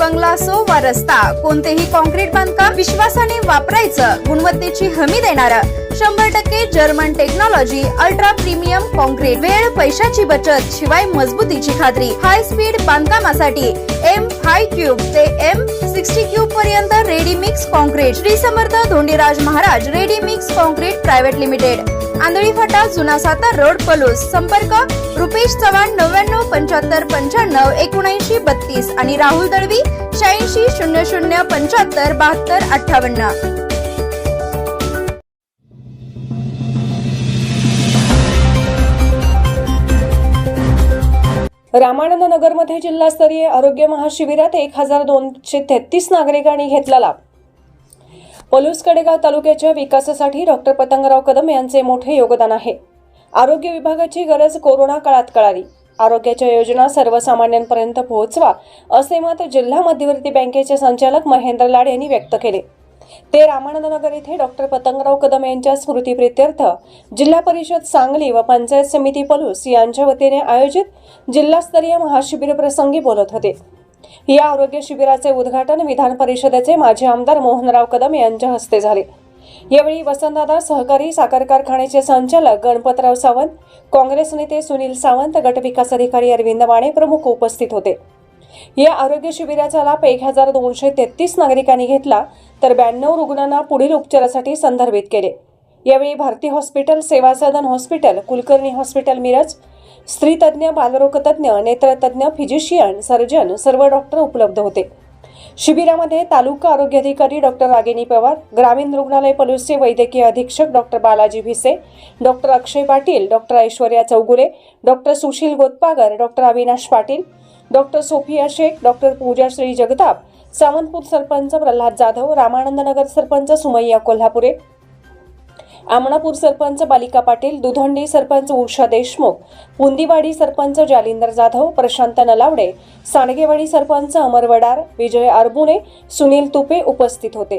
बंगला असो वा रस्ता कोणतेही कॉन्क्रीट बांधकाम विश्वासाने वापरायचं गुणवत्तेची हमी देणार. शंभर टक्के German technology ultra premium concrete वेळ पैशाची बचत शिवाय मजबूतीची खात्री. हाय स्पीड बांधकामासाठी एम हाय क्यूब ते एम सिक्स्टी क्यूब पर्यंत ready mix concrete Shri Samarth Dhondiraj Maharaj ready mix concrete private limited. Andhali फाटा जुना सातार रोड पलूस. संपर्क रुपेश चव्हाण नव्याण्णव पंच्याहत्तर पंच्याण्णव एकोणऐंशी बत्तीस. आणि राहुल दळवी शहाऐंशी शून्य शून्य पंच्याहत्तर बहात्तर अठ्ठावन्न. रामानंद नगरमध्ये जिल्हास्तरीय आरोग्य महाशिबिरात एक हजार दोनशे तेहतीस नागरिकांनी घेतला लाभ. पलूस कडेगाव तालुक्याच्या विकासासाठी डॉक्टर पतंगराव कदम यांचे मोठे योगदान आहे. आरोग्य विभागाची गरज कोरोना काळात कळाली. आरोग्याच्या योजना सर्वसामान्यांपर्यंत पोहोचवा असे मत जिल्हा मध्यवर्ती बँकेचे संचालक महेंद्र लाड यांनी व्यक्त केले. ते रामानंदनगर येथे डॉक्टर पतंगराव कदम यांच्या स्मृतीप्रित्यर्थ जिल्हा परिषद सांगली व पंचायत समिती पलूस यांच्या वतीने आयोजित जिल्हास्तरीय महाशिबिर प्रसंगी बोलत होते. या आरोग्य शिबिराचे उद्घाटन विधान परिषदेचे माजी आमदार मोहनराव कदम यांच्या हस्ते झाले. यावेळी वसंतदादा सहकारी साखर कारखान्याचे संचालक गणपतराव सावंत काँग्रेस नेते सुनील सावंत गट विकास अधिकारी अरविंद माने प्रमुख उपस्थित होते. या आरोग्य शिबिराचा लाभ एक हजार दोनशे तेहतीस नागरिकांनी घेतला तर ब्याण्णव रुग्णांना पुढील उपचारासाठी संदर्भित केले. यावेळी Bharati hospital Seva Sadan hospital Kulkarni hospital Miraj स्त्रीतज्ञ बालरोगतज्ञ नेत्रतज्ञ फिजिशियन सर्जन सर्व डॉक्टर उपलब्ध होते. शिबिरामध्ये तालुका आरोग्य अधिकारी डॉक्टर रागिनी पवार ग्रामीण रुग्णालय पलूसचे वैद्यकीय अधीक्षक doctor Balaji Bhise doctor Akshay Patil doctor Aishwarya Chougule doctor Sushil Gotpagar doctor Avinash Patil doctor Sofia Shaikh doctor Puja Shri Jagtap Sawantpur sarpanch Pralhad Jadhav Ramanand Nagar sarpanch Sumayya Kolhapure Amanapur sarpanch Balika Patil Dudhandi sarpanch Usha Deshmukh बुंदीवाडी sarpanch Jalinder Jadhav Prashant Nalawade सांडगेवाडी sarpanch अमर वडार विजय अरबुणे सुनील तुपे उपस्थित होते.